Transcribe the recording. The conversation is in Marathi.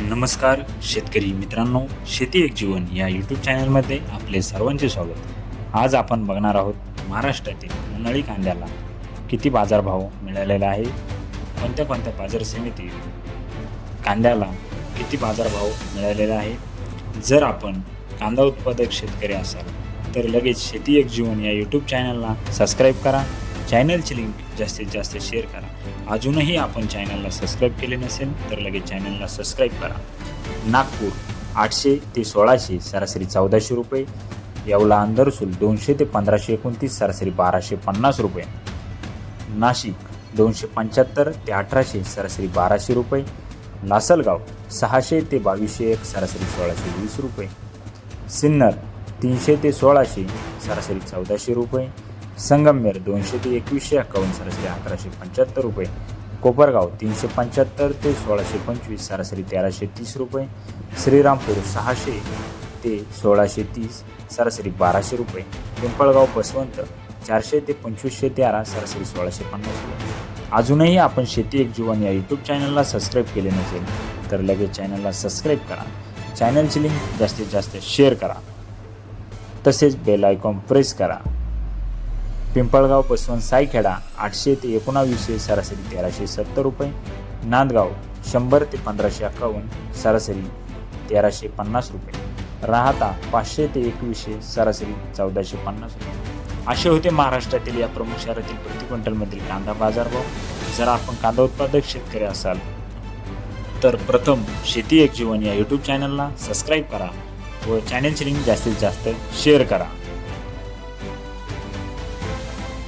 नमस्कार शेतकरी मित्रांनो शेती एक जीवन या यूट्यूब चॅनलमध्ये आपले सर्वांचे स्वागत. आज आपण बघणार आहोत महाराष्ट्रातील उन्हाळी कांद्याला किती बाजारभाव मिळालेला आहे कोणत्या कोणत्या बाजार समिती कांद्याला किती बाजारभाव मिळालेला आहे. जर आपण कांदा उत्पादक शेतकरी असाल तर लगेच शेती एक जीवन या यूट्यूब चॅनलला सबस्क्राईब करा. चॅनलची लिंक जास्तीत जास्त शेअर करा. अजूनही आपण चॅनलला सबस्क्राईब केले नसेल तर लगेच चॅनलला सबस्क्राईब करा. नागपूर आठशे ते सोळाशे सरासरी चौदाशे रुपये येवला अंदरसूल दोनशे ते पंधराशे एकोणतीस सरासरी बाराशे पन्नास रुपये. नाशिक दोनशे पंच्याहत्तर ते अठराशे सरासरी बाराशे रुपये. लासलगाव सहाशे ते बावीसशे एक सरासरी सोळाशे वीस रुपये. सिन्नर तीनशे ते सोळाशे सरासरी चौदाशे रुपये. संगमनेर दोनशे ते एकवीसशे एक्कावन्न सरासरी अकराशे पंच्याहत्तर रुपये. कोपरगाव तीनशे पंच्याहत्तर ते सोळाशे पंचवीस सरासरी तेराशे तीस रुपये. श्रीरामपूर सहाशे ते सोळाशे तीस सरासरी बाराशे रुपये. पिंपळगाव बसवंत चारशे ते पंचवीसशे तेरा सरासरी सोळाशे पन्नास रुपये. अजूनही आपण शेती एक जीवन या यूट्यूब चॅनलला सबस्क्राईब केले नसेल तर लगेच चॅनलला सबस्क्राईब करा. चॅनलची लिंक जास्तीत जास्त शेअर करा. तसेच बेल आयकॉन प्रेस करा. पिंपळगाव बसवंत सायखेडा आठशे ते एकोणावीसशे सरासरी तेराशे सत्तर रुपये नांदगाव शंभर ते पंधराशे अठ्ठावन्न सरासरी तेराशे पन्नास रुपये राहता पाचशे ते एकवीसशे सरासरी चौदाशे पन्नास रुपये. असे होते महाराष्ट्रातील या प्रमुख शहरातील प्रति क्विंटलमधील कांदा बाजारभाव. जर आपण कांदा उत्पादक शेतकरी असाल तर प्रथम शेती एक जीवन या यूट्यूब चॅनलला सबस्क्राईब करा व चॅनलची लिंक जास्तीत जास्त शेअर करा.